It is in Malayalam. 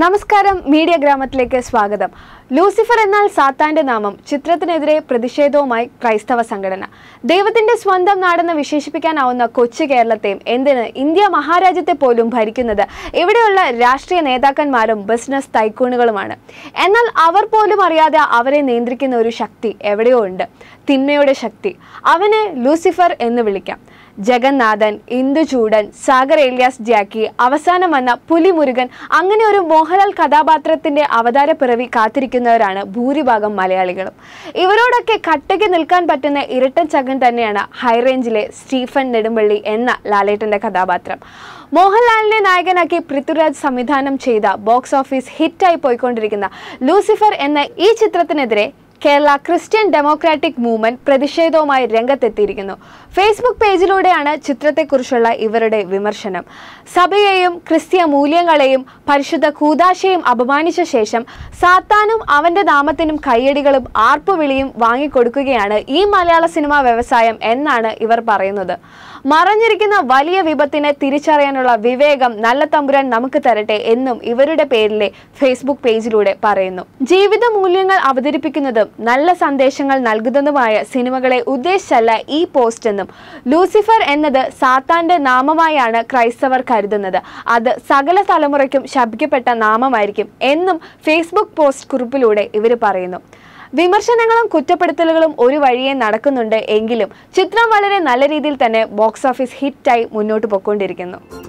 നമസ്കാരം മീഡിയ ഗ്രാമത്തിലേക്ക് സ്വാഗതം. ലൂസിഫർ എന്നാൽ സാത്താന്റെ നാമം ചിത്രത്തിനെതിരെ പ്രതിഷേധവുമായി ക്രൈസ്തവ സംഘടന. ദൈവത്തിന്റെ സ്വന്തം നാടെന്ന് വിശേഷിപ്പിക്കാനാവുന്ന കൊച്ചു കേരളത്തെയും എന്തിന് ഇന്ത്യ മഹാരാജ്യത്തെ പോലും ഭരിക്കുന്നത് ഇവിടെയുള്ള രാഷ്ട്രീയ നേതാക്കന്മാരും ബിസിനസ് തൈക്കൂണുകളുമാണ്. എന്നാൽ അവർ പോലും അറിയാതെ അവരെ നിയന്ത്രിക്കുന്ന ഒരു ശക്തി എവിടെയോ ഉണ്ട്. തിന്മയുടെ ശക്തി. അവനെ ലൂസിഫർ എന്ന് വിളിക്കാം. ജഗന്നാഥൻ ഇന്ദുചൂടൻ സാഗർ ഏലിയാസ് ജാക്കി അവസാനം വന്ന പുലിമുരുകൻ അങ്ങനെ ഒരു മോഹൻലാൽ കഥാപാത്രത്തിന്റെ അവതാര പിറവി കാത്തിരിക്കുന്നവരാണ് ഭൂരിഭാഗം മലയാളികളും. ഇവരോടൊക്കെ കട്ടയ്ക്ക് നിൽക്കാൻ പറ്റുന്ന ഇരട്ടൻ ചകൻ തന്നെയാണ് ഹൈറേഞ്ചിലെ സ്റ്റീഫൻ നെടുമ്പള്ളി എന്ന ലാലേട്ടന്റെ കഥാപാത്രം. മോഹൻലാലിനെ നായകനാക്കി പൃഥ്വിരാജ് സംവിധാനം ചെയ്ത ബോക്സ് ഓഫീസ് ഹിറ്റായി പോയിക്കൊണ്ടിരിക്കുന്ന ലൂസിഫർ എന്ന ഈ ചിത്രത്തിനെതിരെ കേരള ക്രിസ്ത്യൻ ഡെമോക്രാറ്റിക് മൂവ്മെന്റ് പ്രതിഷേധവുമായി രംഗത്തെത്തിയിരിക്കുന്നു. ഫേസ്ബുക്ക് പേജിലൂടെയാണ് ചിത്രത്തെക്കുറിച്ചുള്ള ഇവരുടെ വിമർശനം. സഭയെയും ക്രിസ്തീയ മൂല്യങ്ങളെയും പരിശുദ്ധ കൂതാശയും അപമാനിച്ച ശേഷം സാത്താനും അവന്റെ നാമത്തിനും കയ്യടികളും ആർപ്പുവിളിയും വാങ്ങിക്കൊടുക്കുകയാണ് ഈ മലയാള സിനിമാ വ്യവസായം എന്നാണ് ഇവർ പറയുന്നത്. മറഞ്ഞിരിക്കുന്ന വലിയ വിപത്തിനെ തിരിച്ചറിയാനുള്ള വിവേകം നല്ല തമ്പുരാൻ നമുക്ക് തരട്ടെ എന്നും ഇവരുടെ പേരിലെ ഫേസ്ബുക്ക് പേജിലൂടെ പറയുന്നു. ജീവിത മൂല്യങ്ങൾ അവതരിപ്പിക്കുന്നതും നല്ല സന്ദേശങ്ങൾ നൽകുന്നതുമായ സിനിമകളെ ഉദ്ദേശിച്ചല്ല ഈ പോസ്റ്റ് എന്നും. ലൂസിഫർ എന്നത് സാത്താന്റെ നാമമായാണ് ക്രൈസ്തവർ കരുതുന്നത്. അത് സകല തലമുറയ്ക്കും ശപിക്കപ്പെട്ട നാമമായിരിക്കും എന്നും ഫേസ്ബുക്ക് പോസ്റ്റ് കുറിപ്പിലൂടെ ഇവർ പറയുന്നു. വിമർശനങ്ങളും കുറ്റപ്പെടുത്തലുകളും ഒരു വഴിയെ നടക്കുന്നുണ്ട് എങ്കിലും ചിത്രം വളരെ നല്ല രീതിയിൽ തന്നെ ബോക്സ് ഓഫീസ് ഹിറ്റായി മുന്നോട്ട് പോയിക്കൊണ്ടിരിക്കുന്നു